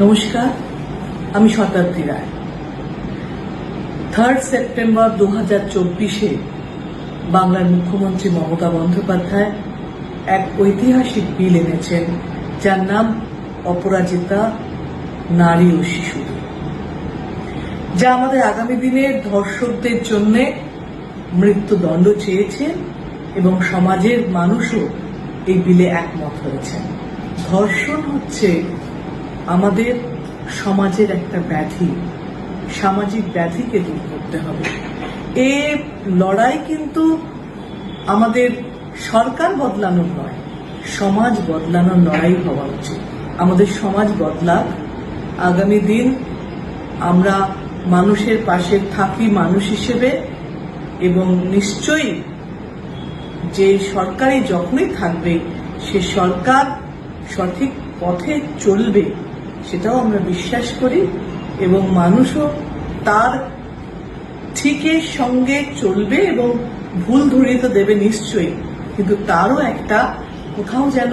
নমস্কার, আমি শতাব্দী রায় third September দু হাজার চব্বিশে বাংলার মুখ্যমন্ত্রী মমতা বন্দ্যোপাধ্যায় এক ঐতিহাসিক বিল এনেছেন, যার নাম অপরাজিতা নারী ও শিশু যা আমাদের আগামী দিনে ধর্ষকদের জন্য মৃত্যুদণ্ড চেয়েছে এবং সমাজের মানুষও এই বিলে একমত হয়েছেন। ধর্ষণ হচ্ছে আমাদের সমাজের একটা ব্যাধি। সামাজিক ব্যাধিকে দূর করতে হবে। এ লড়াই কিন্তু আমাদের সরকার বদলানোর নয়, সমাজ বদলানোর লড়াই হওয়া উচিত। আমাদের সমাজ বদলাক। আগামী দিন আমরা মানুষের পাশে থাকি মানুষ হিসেবে এবং নিশ্চয়ই যে সরকারি যখনই থাকবে, সে সরকার সঠিক পথে চলবে। সেটাও আমরা বিশ্বাস করি এবং মানুষও তার ঠিকের সঙ্গে চলবে এবং ভুল ধরিয়ে তো দেবে নিশ্চয়ই। কিন্তু তারও একটা কোথাও যেন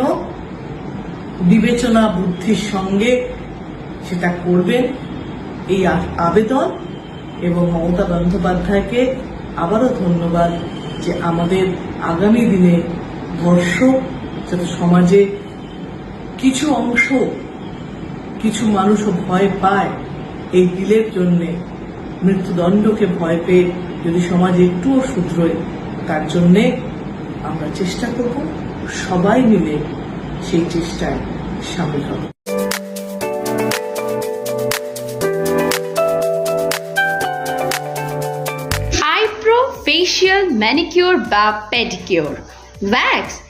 বিবেচনা বুদ্ধির সঙ্গে সেটা করবেন এই আবেদন এবং মমতা বন্দ্যোপাধ্যায়কে আবারও ধন্যবাদ যে আমাদের আগামী দিনে ধর্ষক যাতে সমাজে কিছু অংশ কিছু মানুষও ভয় পায় এই বিলের জন্য। মৃত্যুদণ্ডকে ভয় পেয়ে যদি সমাজে একটুও শুধরোয় তার জন্যে আমরা চেষ্টা করব সবাই মিলে সেই চেষ্টায় সামিল হব ফেশিয়াল ম্যানিকিউর বা pedicure wax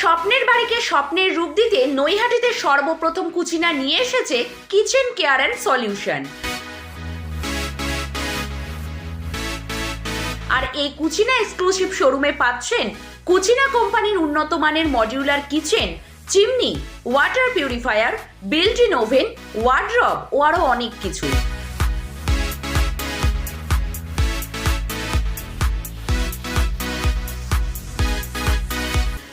স্বপ্নের বাড়িকে স্বপ্নের রূপ দিতে নৈহাটিতে সর্বপ্রথম কুচিনা নিয়ে এসেছে কিচেন কেয়ার অ্যান্ড সলিউশন। আর এই কুচিনা এক্সক্লুসিভ শোরুমে পাচ্ছেন কুচিনা কোম্পানির উন্নত মানের modular kitchen, chimney, water purifier, built in oven, wardrobe ও আরও অনেক কিছু।